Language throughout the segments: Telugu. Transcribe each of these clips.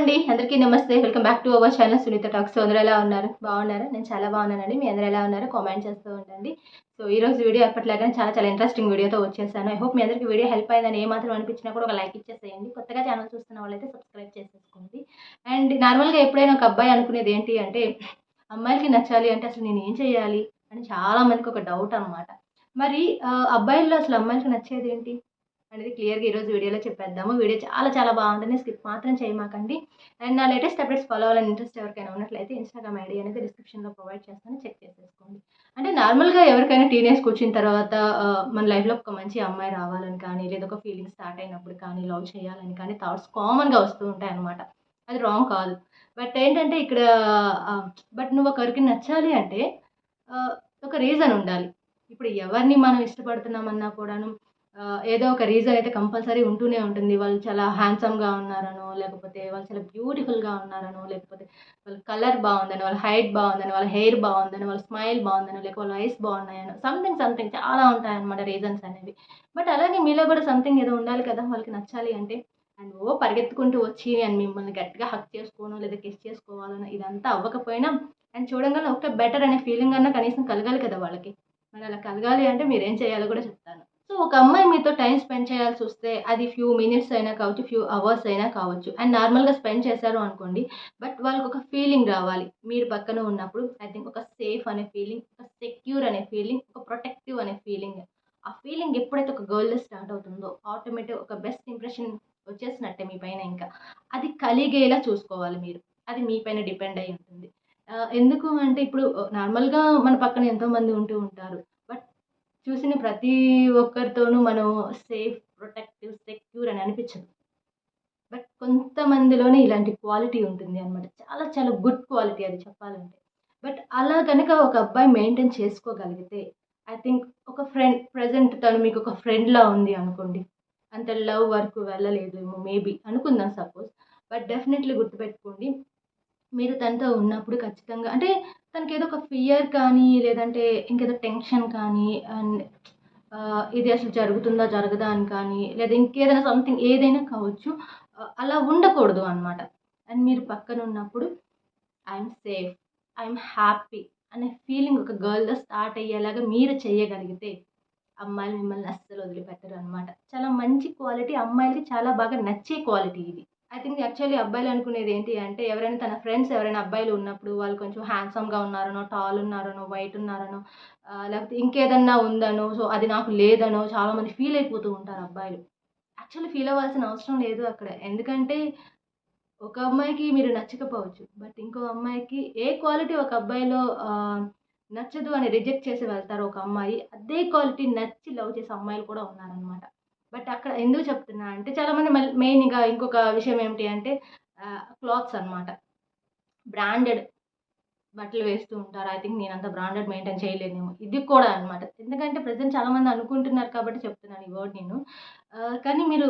అండి. అందరికీ నమస్తే. Welcome back to our channel Sunitha talks. అందరూ ఎలా ఉన్నారు? బాగున్నారా? నేను చాలా బాగున్నానండి. మీ అందరూ ఎలా ఉన్నారో కామెంట్ చేస్తూ ఉండండి. సో ఈ రోజు వీడియో ఎప్పటిలాగానే చాలా చాలా ఇంట్రెస్టింగ్ వీడియోతో వచ్చేసాను. ఐ హోప్ మీ అందరికీ వీడియో హెల్ప్ అయిందని ఏమాత్రం అనిపించినా కూడా ఒక లైక్ ఇచ్చేసేయండి. కొత్తగా ఛానల్ చూస్తున్న వాళ్ళైతే సబ్స్క్రైబ్ చేసేసుకోండి. అండ్ నార్మల్గా ఎప్పుడైనా ఒక అబ్బాయి అనుకునేది ఏంటి అంటే అమ్మాయిలకి నచ్చాలి అంటే అసలు నేను ఏం చేయాలి? అని చాలా మందికి ఒక డౌట్ అనమాట మరి అబ్బాయిల్లో అసలు అమ్మాయిలకి నచ్చేది ఏంటి? అనేది క్లియర్గా ఈరోజు వీడియోలో చెప్పేద్దాము. వీడియో చాలా చాలా బాగుంటుంది. స్కిప్ మాత్రం చేయమాకండి. అండ్ నా లేటెస్ట్ అప్డేట్స్ ఫాలో అవ్వాలని ఇంట్రెస్ట్ ఎవరికైనా ఉన్నట్లయితే ఇన్స్టాగ్రామ్ ఐడి అనేది డిస్క్రిప్షన్లో ప్రొవైడ్ చేస్తాను. చెక్ చేసేసుకోండి. అంటే నార్మల్గా ఎవరికైనా టీనేజ్కి వచ్చిన తర్వాత మన లైఫ్లో ఒక మంచి అమ్మాయి రావాలని కానీ లేదా ఒక ఫీలింగ్ స్టార్ట్ అయినప్పుడు కానీ లవ్ చేయాలని కానీ థాట్స్ కామన్గా వస్తూ ఉంటాయి అనమాట అది రాంగ్ కాదు. బట్ ఏంటంటే ఇక్కడ బట్ నువ్వు ఒకరికి నచ్చాలి అంటే ఒక రీజన్ ఉండాలి. ఇప్పుడు ఎవరిని మనం ఇష్టపడుతున్నామన్నా కూడాను ఏదో ఒక రీజన్ అయితే కంపల్సరీ ఉంటూనే ఉంటుంది. వాళ్ళు చాలా హ్యాండ్సమ్గా ఉన్నారనో లేకపోతే వాళ్ళు చాలా బ్యూటిఫుల్గా ఉన్నారనో లేకపోతే వాళ్ళ కలర్ బాగుందని వాళ్ళ హైట్ బాగుందని వాళ్ళ హెయిర్ బాగుందని వాళ్ళ స్మైల్ బాగుందని లేకపోతే వాళ్ళ ఐస్ బాగున్నాయనో సంథింగ్ సంథింగ్ చాలా ఉంటాయన్నమాట రీజన్స్ అనేవి. బట్ అలాగే మీలో కూడా సంథింగ్ ఏదో ఉండాలి కదా వాళ్ళకి నచ్చాలి అంటే అండ్ ఓ పరిగెత్తుకుంటూ వచ్చి అండ్ మిమ్మల్ని గట్టిగా హక్ చేసుకోను లేదా కిస్ చేసుకోవాలనో ఇదంతా అవ్వకపోయినా అండ్ చూడంగానే ఒక బెటర్ అనే ఫీలింగ్ అన్నా కనీసం కలగాలి కదా వాళ్ళకి. మరి అలా కలగాలి అంటే మీరేం చేయాలో కూడా చెప్తాను. సో ఒక అమ్మాయి మీతో టైం స్పెండ్ చేయాల్సి వస్తే అది ఫ్యూ మినిట్స్ అయినా కావచ్చు ఫ్యూ అవర్స్ అయినా కావచ్చు. అండ్ నార్మల్గా స్పెండ్ చేశారు అనుకోండి బట్ వాళ్ళకి ఒక ఫీలింగ్ రావాలి. మీరు పక్కన ఉన్నప్పుడు ఐ థింక్ ఒక సేఫ్ అనే ఫీలింగ్ ఒక సెక్యూర్ అనే ఫీలింగ్ ఒక ప్రొటెక్టివ్ అనే ఫీలింగ్. ఆ ఫీలింగ్ ఎప్పుడైతే ఒక గర్ల్లో స్టార్ట్ అవుతుందో ఆటోమేటిక్ ఒక బెస్ట్ ఇంప్రెషన్ వచ్చేసినట్టే మీ పైన ఇంకా. అది కలిగేలా చూసుకోవాలి మీరు. అది మీ పైన డిపెండ్ అయి ఉంటుంది. ఎందుకు అంటే ఇప్పుడు నార్మల్గా మన పక్కన ఎంతోమంది ఉంటూ ఉంటారు. చూసిన ప్రతి ఒక్కరితోనూ మనం సేఫ్ ప్రొటెక్టివ్ సెక్యూర్ అని అనిపించదు. బట్ కొంతమందిలోనే ఇలాంటి క్వాలిటీ ఉంటుంది అనమాట చాలా చాలా గుడ్ క్వాలిటీ అది చెప్పాలంటే. బట్ అలా కనుక ఒక అబ్బాయి మెయింటైన్ చేసుకోగలిగితే ఐ థింక్ ఒక ఫ్రెండ్ ప్రజెంట్ తను మీకు ఒక ఫ్రెండ్లా ఉంది అనుకోండి. అంత లవ్ వరకు వెళ్ళలేదు మేబీ అనుకుందాం సపోజ్ బట్ డెఫినెట్లీ గుర్తుపెట్టుకోండి మీరు తనతో ఉన్నప్పుడు ఖచ్చితంగా అంటే తనకి ఏదో ఒక ఫియర్ కానీ లేదంటే ఇంకేదో టెన్షన్ కానీ అండ్ ఇది అసలు జరుగుతుందా జరగదా అని కానీ లేదా ఇంకేదైనా సంథింగ్ ఏదైనా కావచ్చు అలా ఉండకూడదు అనమాట అండ్ మీరు పక్కన ఉన్నప్పుడు ఐఎమ్ సేఫ్ ఐఎమ్ హ్యాపీ అనే ఫీలింగ్ ఒక గర్ల్లో స్టార్ట్ అయ్యేలాగా మీరు చేయగలిగితే అమ్మాయిలు మిమ్మల్ని అస్సలు వదిలిపెట్టరు అనమాట చాలా మంచి క్వాలిటీ అమ్మాయిలకి చాలా బాగా నచ్చే క్వాలిటీ ఇది. ఐ థింక్ యాక్చువల్లీ అబ్బాయిలు అనుకునేది ఏంటి అంటే ఎవరైనా తన ఫ్రెండ్స్ ఎవరైనా అబ్బాయిలు ఉన్నప్పుడు వాళ్ళు కొంచెం హ్యాండ్సమ్గా ఉన్నారనో టాల్ ఉన్నారనో వైట్ ఉన్నారనో లేకపోతే ఇంకేదన్నా ఉందనో సో అది నాకు లేదనో చాలామంది ఫీల్ అయిపోతూ ఉంటారు అబ్బాయిలు. యాక్చువల్లీ ఫీల్ అవ్వాల్సిన అవసరం లేదు అక్కడ. ఎందుకంటే ఒక అమ్మాయికి మీరు నచ్చకపోవచ్చు బట్ ఇంకో అమ్మాయికి ఏ క్వాలిటీ ఒక అబ్బాయిలో నచ్చదు అని రిజెక్ట్ చేసి వెళ్తారు ఒక అమ్మాయి అదే క్వాలిటీ నచ్చి లవ్ చేసే అమ్మాయిలు కూడా ఉన్నారనమాట. బట్ అక్కడ ఎందుకు చెప్తున్నా అంటే చాలామంది మళ్ళీ మెయిన్గా ఇంకొక విషయం ఏమిటి అంటే క్లాత్స్ అన్నమాట. బ్రాండెడ్ బట్టలు వేస్తూ ఉంటారు. ఐ థింక్ నేను అంత బ్రాండెడ్ మెయింటైన్ చేయలేనేమో. ఇది కూడా అనమాట ఎందుకంటే ప్రజెంట్ చాలామంది అనుకుంటున్నారు కాబట్టి చెప్తున్నాను ఈ వర్డ్ నేను. కానీ మీరు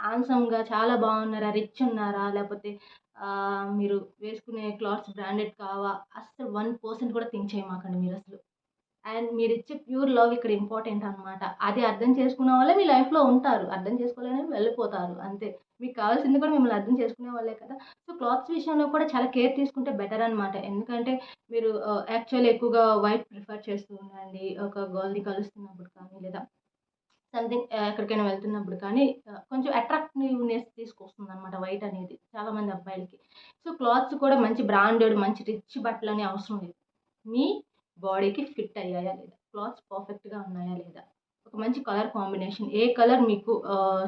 హ్యాండ్సమ్గా చాలా బాగున్నారా రిచ్ ఉన్నారా లేకపోతే మీరు వేసుకునే క్లాత్స్ బ్రాండెడ్ కావా? అసలు వన్ పర్సెంట్ కూడా థింక్ చేయమాకండి మీరు అసలు అండ్ మీరు ఇచ్చే ప్యూర్ లవ్ ఇక్కడ ఇంపార్టెంట్ అనమాట అది అర్థం చేసుకున్న వాళ్ళే మీ లైఫ్లో ఉంటారు. అర్థం చేసుకోలేని వెళ్ళిపోతారు. అంతే. మీకు కావాల్సింది కూడా మిమ్మల్ని అర్థం చేసుకునే వాళ్ళే కదా. సో క్లాత్స్ విషయంలో కూడా చాలా కేర్ తీసుకుంటే బెటర్ అనమాట ఎందుకంటే మీరు యాక్చువల్లీ ఎక్కువగా వైట్ ప్రిఫర్ చేస్తూ ఉండండి. ఒక గర్ల్ని కలుస్తున్నప్పుడు కానీ లేదా సంథింగ్ ఎక్కడికైనా వెళ్తున్నప్పుడు కానీ కొంచెం అట్రాక్టివ్నెస్ తీసుకొస్తుంది అనమాట వైట్ అనేది చాలామంది అబ్బాయిలకి. సో క్లాత్స్ కూడా మంచి బ్రాండెడ్ మంచి రిచ్ బట్టలు అనే అవసరం లేదు. మీ బాడీకి ఫిట్ అయ్యాయా లేదా? క్లాత్స్ పర్ఫెక్ట్గా ఉన్నాయా లేదా? ఒక మంచి కలర్ కాంబినేషన్. ఏ కలర్ మీకు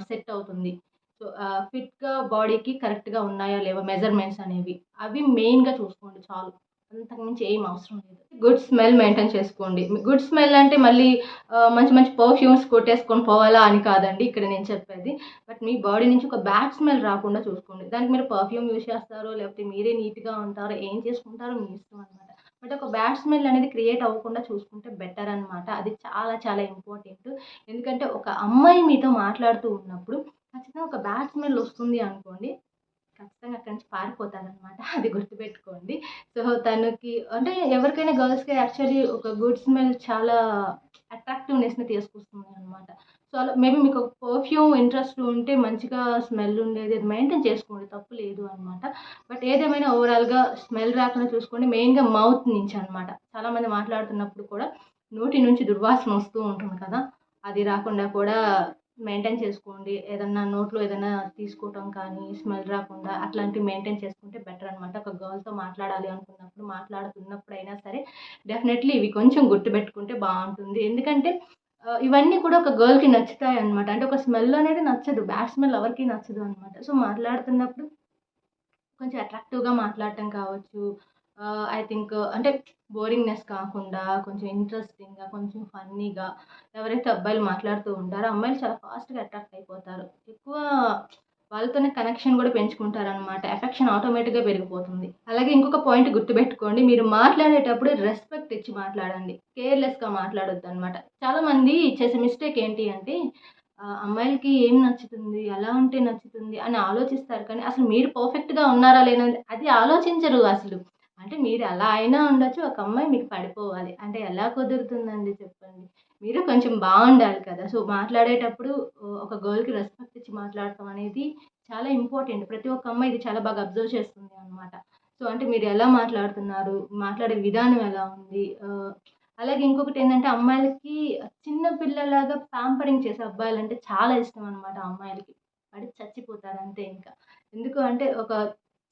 సెట్ అవుతుంది? సో ఫిట్గా బాడీకి కరెక్ట్గా ఉన్నాయా లేవా మెజర్మెంట్స్ అనేవి? అవి మెయిన్గా చూసుకోండి చాలు. అంతకుమించి ఏం అవసరం లేదు. గుడ్ స్మెల్ మెయింటైన్ చేసుకోండి. గుడ్ స్మెల్ అంటే మళ్ళీ మంచి మంచి పర్ఫ్యూమ్స్ కొట్టేసుకొని పోవాలా అని కాదండి ఇక్కడ నేను చెప్పేది. బట్ మీ బాడీ నుంచి ఒక బ్యాడ్ స్మెల్ రాకుండా చూసుకోండి. దానికి మీరు పర్ఫ్యూమ్ యూజ్ చేస్తారో లేకపోతే మీరే నీట్గా ఉంటారో ఏం చేసుకుంటారో మీ ఇష్టం అనమాట బట్ ఒక బ్యాడ్ స్మెల్ అనేది క్రియేట్ అవ్వకుండా చూసుకుంటే బెటర్ అనమాట అది చాలా చాలా ఇంపార్టెంట్. ఎందుకంటే ఒక అమ్మాయి మీతో మాట్లాడుతూ ఉన్నప్పుడు ఖచ్చితంగా ఒక బ్యాడ్ స్మెల్ వస్తుంది అనుకోండి ఖచ్చితంగా అక్కడి నుంచి పారిపోతారనమాట అది గుర్తుపెట్టుకోండి. సో తనకి అంటే ఎవరికైనా గర్ల్స్కి యాక్చువల్లీ ఒక గుడ్ స్మెల్ చాలా అట్రాక్టివ్నెస్ని తీసుకొస్తుంది అనమాట సో అలా మేబీ మీకు పర్ఫ్యూమ్ ఇంట్రెస్ట్ ఉంటే మంచిగా స్మెల్ ఉండేది అది మెయింటైన్ చేసుకోండి తప్పు లేదు అనమాట బట్ ఏదేమైనా ఓవరాల్గా స్మెల్ రాకుండా చూసుకోండి. మెయిన్గా మౌత్ నుంచి అనమాట చాలామంది మాట్లాడుతున్నప్పుడు కూడా నోటి నుంచి దుర్వాసన వస్తూ ఉంటుంది కదా. అది రాకుండా కూడా మెయింటైన్ చేసుకోండి. ఏదన్నా నోట్లో ఏదైనా తీసుకోవటం కానీ స్మెల్ రాకుండా అట్లాంటివి మెయింటైన్ చేసుకుంటే బెటర్ అనమాట ఒక గర్ల్తో మాట్లాడాలి అనుకున్నప్పుడు మాట్లాడుతున్నప్పుడు అయినా సరే డెఫినెట్లీ ఇవి కొంచెం గుర్తుపెట్టుకుంటే బాగుంటుంది. ఎందుకంటే ఇవన్నీ కూడా ఒక గర్ల్కి నచ్చుతాయి అనమాట అంటే ఒక స్మెల్ అనేది నచ్చదు. బ్యాడ్ స్మెల్ ఎవరికి నచ్చదు అనమాట సో మాట్లాడుతున్నప్పుడు కొంచెం అట్రాక్టివ్గా మాట్లాడటం కావచ్చు. ఐ థింక్ అంటే బోరింగ్నెస్ కాకుండా కొంచెం ఇంట్రెస్టింగ్గా కొంచెం ఫన్నీగా ఎవరైతే అబ్బాయిలు మాట్లాడుతూ ఉంటారో అమ్మాయిలు చాలా ఫాస్ట్గా అట్రాక్ట్ అయిపోతారు. ఎక్కువ వాళ్ళతోనే కనెక్షన్ కూడా పెంచుకుంటారనమాట ఎఫెక్షన్ ఆటోమేటిక్గా పెరిగిపోతుంది. అలాగే ఇంకొక పాయింట్ గుర్తుపెట్టుకోండి. మీరు మాట్లాడేటప్పుడు రెస్పెక్ట్ ఇచ్చి మాట్లాడండి. కేర్లెస్గా మాట్లాడొద్దు అనమాట చాలామంది చేసే మిస్టేక్ ఏంటి అంటే అమ్మాయిలకి ఏం నచ్చుతుంది? ఎలా ఉంటే నచ్చుతుంది? అని ఆలోచిస్తారు. కానీ అసలు మీరు పర్ఫెక్ట్గా ఉన్నారా? లేనది అది ఆలోచించరు అసలు. అంటే మీరు ఎలా అయినా ఉండొచ్చు ఒక అమ్మాయి మీకు పడిపోవాలి. అంటే ఎలా కుదురుతుందండి చెప్పండి? మీరు కొంచెం బాగుండాలి కదా. సో మాట్లాడేటప్పుడు ఒక గర్ల్కి రెస్పెక్ట్ ఇచ్చి మాట్లాడటం అనేది చాలా ఇంపార్టెంట్. ప్రతి ఒక్క అమ్మాయి ఇది చాలా బాగా అబ్జర్వ్ చేస్తుంది అనమాట సో అంటే మీరు ఎలా మాట్లాడుతున్నారు? మాట్లాడే విధానం ఎలా ఉంది? అలాగే ఇంకొకటి ఏంటంటే అమ్మాయిలకి చిన్న పిల్లలాగా ప్యాంపరింగ్ చేసే అబ్బాయిలు అంటే చాలా ఇష్టం అనమాట అమ్మాయిలకి. పడి చచ్చిపోతారు అంతే ఇంకా. ఎందుకు అంటే ఒక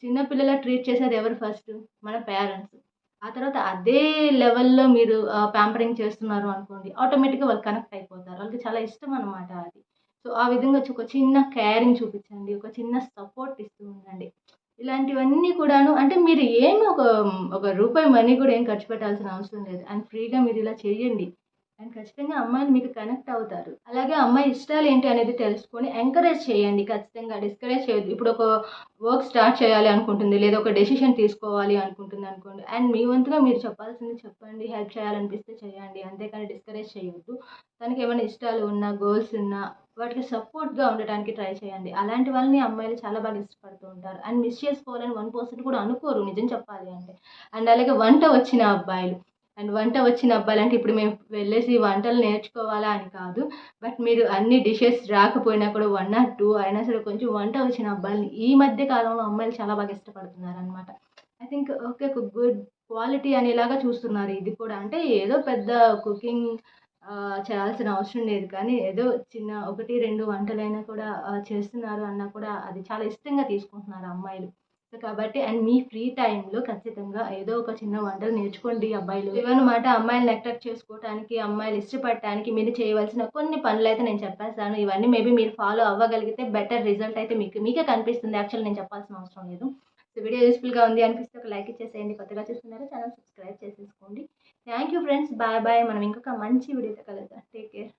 చిన్నపిల్లల ట్రీట్ చేసేది ఎవరు ఫస్ట్ మన పేరెంట్స్ ఆ తర్వాత అదే లెవెల్లో మీరు ప్యాంపరింగ్ చేస్తున్నారు అనుకోండి ఆటోమేటిక్గా వాళ్ళు కనెక్ట్ అయిపోతారు. వాళ్ళకి చాలా ఇష్టం అనమాట అది. సో ఆ విధంగా వచ్చి ఒక చిన్న కేరింగ్ చూపించండి ఒక చిన్న సపోర్ట్ ఇస్తూ ఉండండి. ఇలాంటివన్నీ కూడాను అంటే మీరు ఏమి ఒక ఒక రూపాయి మనీ కూడా ఏం ఖర్చు పెట్టాల్సిన అవసరం లేదు. అండ్ ఫ్రీగా మీరు ఇలా చేయండి. అండ్ ఖచ్చితంగా అమ్మాయిలు మీకు కనెక్ట్ అవుతారు. అలాగే అమ్మాయి ఇష్టాలు ఏంటి అనేది తెలుసుకొని ఎంకరేజ్ చేయండి. ఖచ్చితంగా డిస్కరేజ్ చేయొద్దు. ఇప్పుడు ఒక వర్క్ స్టార్ట్ చేయాలి అనుకుంటుంది లేదా ఒక డెసిషన్ తీసుకోవాలి అనుకుంటుంది అనుకోండి. అండ్ మీ వంతుగా మీరు చెప్పాల్సింది చెప్పండి హెల్ప్ చేయాలనిపిస్తే చేయండి. అంతేకాని డిస్కరేజ్ చేయొద్దు. తనకి ఏమైనా ఇష్టాలు ఉన్నా గోల్స్ ఉన్నా వాటికి సపోర్ట్గా ఉండటానికి ట్రై చేయండి. అలాంటి వాళ్ళని అమ్మాయిలు చాలా బాగా ఇష్టపడుతూ ఉంటారు. అండ్ మిస్ చేసుకోవాలని వన్ పర్సెంట్ కూడా అనుకోరు నిజం చెప్పాలి అంటే. అండ్ అలాగే వంట వచ్చిన అబ్బాయిలు. అండ్ వంట వచ్చిన అబ్బాయిలు ఇప్పుడు మేము వెళ్ళేసి వంటలు నేర్చుకోవాలా అని కాదు. బట్ మీరు అన్ని డిషెస్ రాకపోయినా కూడా వన్ ఆర్ టూ అయినా సరే కొంచెం వంట వచ్చిన అబ్బాయిని ఈ మధ్య కాలంలో అమ్మాయిలు చాలా బాగా ఇష్టపడుతున్నారు అనమాట ఐ థింక్ ఓకే ఒక గుడ్ క్వాలిటీ అనేలాగా చూస్తున్నారు. ఇది కూడా అంటే ఏదో పెద్ద కుకింగ్ చేయాల్సిన అవసరం లేదు. కానీ ఏదో చిన్న ఒకటి రెండు వంటలైనా కూడా చేస్తున్నారు అన్నా కూడా అది చాలా ఇష్టంగా తీసుకుంటున్నారు అమ్మాయిలు. సో కాబట్టి అండ్ మీ ఫ్రీ టైంలో ఖచ్చితంగా ఏదో ఒక చిన్న వంటలు నేర్చుకోండి అబ్బాయిలు. ఇవన్నమాట అమ్మాయిలను అట్రాక్ట్ చేసుకోవడానికి అమ్మాయిలు ఇష్టపడటానికి మీరు చేయవలసిన కొన్ని పనులు అయితే నేను చెప్పేస్తాను. ఇవన్నీ మేబీ మీరు ఫాలో అవ్వగలిగితే బెటర్ రిజల్ట్ అయితే మీకు మీకే కనిపిస్తుంది. యాక్చువల్ నేను చెప్పాల్సిన అవసరం లేదు. సో వీడియో యూస్ఫుల్గా ఉంది అనిపిస్తే ఒక లైక్ ఇచ్చేసేయండి. కొత్తగా చూస్తున్నారా ఛానల్ సబ్స్క్రైబ్ చేసేసుకోండి. Thank you friends bye bye మనం ఇంకొక మంచి వీడియోతో కలుద్దాం. Take care